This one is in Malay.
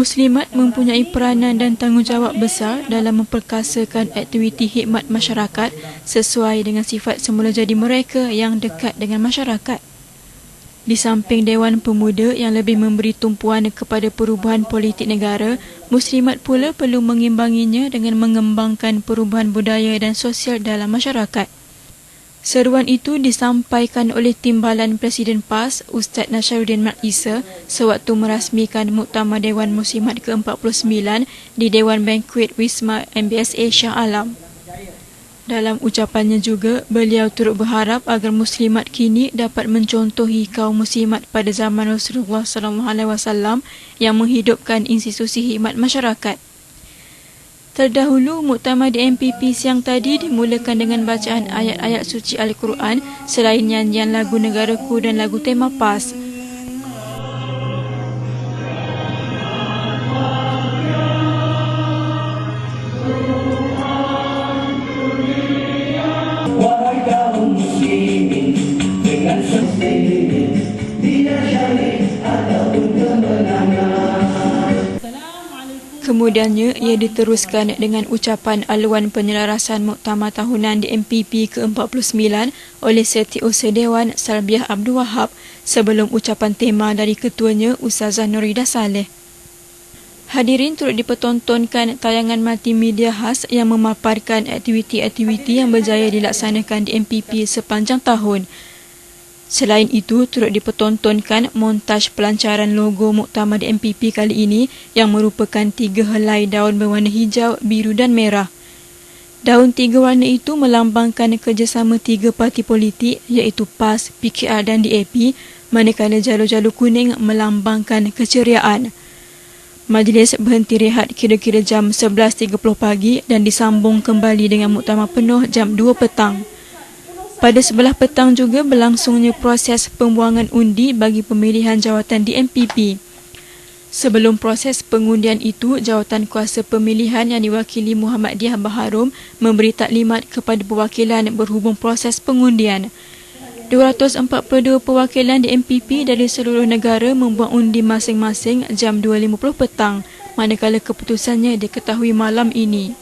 Muslimat mempunyai peranan dan tanggungjawab besar dalam memperkasakan aktiviti khidmat masyarakat sesuai dengan sifat semula jadi mereka yang dekat dengan masyarakat. Di samping Dewan Pemuda yang lebih memberi tumpuan kepada perubahan politik negara, Muslimat pula perlu mengimbanginya dengan mengembangkan perubahan budaya dan sosial dalam masyarakat. Seruan itu disampaikan oleh Timbalan Presiden PAS Ustaz Nasharuddin Mat Isa sewaktu merasmikan Muktamar Dewan Muslimat ke-49 di Dewan Banquet Wisma MBS Asia Alam. Dalam ucapannya juga, beliau turut berharap agar muslimat kini dapat mencontohi kaum muslimat pada zaman Rasulullah SAW yang menghidupkan institusi khidmat masyarakat. Terdahulu, muktamar di MPP siang tadi dimulakan dengan bacaan ayat-ayat suci Al-Quran selain nyanyian lagu negaraku dan lagu tema PAS. dengan tidak syarif ataupun kemenangan. Kemudiannya, ia diteruskan dengan ucapan aluan penyelarasan Muktamar Tahunan di MPP ke-49 oleh Setiausaha Dewan Salbiah Abdul Wahab sebelum ucapan tema dari ketuanya Ustazah Nurida Saleh. Hadirin turut dipertontonkan tayangan multimedia khas yang memaparkan aktiviti-aktiviti yang berjaya dilaksanakan di MPP sepanjang tahun. Selain itu, turut dipertontonkan montaj pelancaran logo Muktamar di MPP kali ini yang merupakan tiga helai daun berwarna hijau, biru dan merah. Daun tiga warna itu melambangkan kerjasama tiga parti politik iaitu PAS, PKR dan DAP manakala jalur-jalur kuning melambangkan keceriaan. Majlis berhenti rehat kira-kira jam 11.30 pagi dan disambung kembali dengan muktamar penuh jam 2 petang. Pada sebelah petang juga berlangsungnya proses pembuangan undi bagi pemilihan jawatan di MPP. Sebelum proses pengundian itu, jawatan kuasa pemilihan yang diwakili Muhammad Diah Baharum memberi taklimat kepada perwakilan berhubung proses pengundian. 242 perwakilan di MPP dari seluruh negara membuang undi masing-masing jam 2.50 petang manakala keputusannya diketahui malam ini.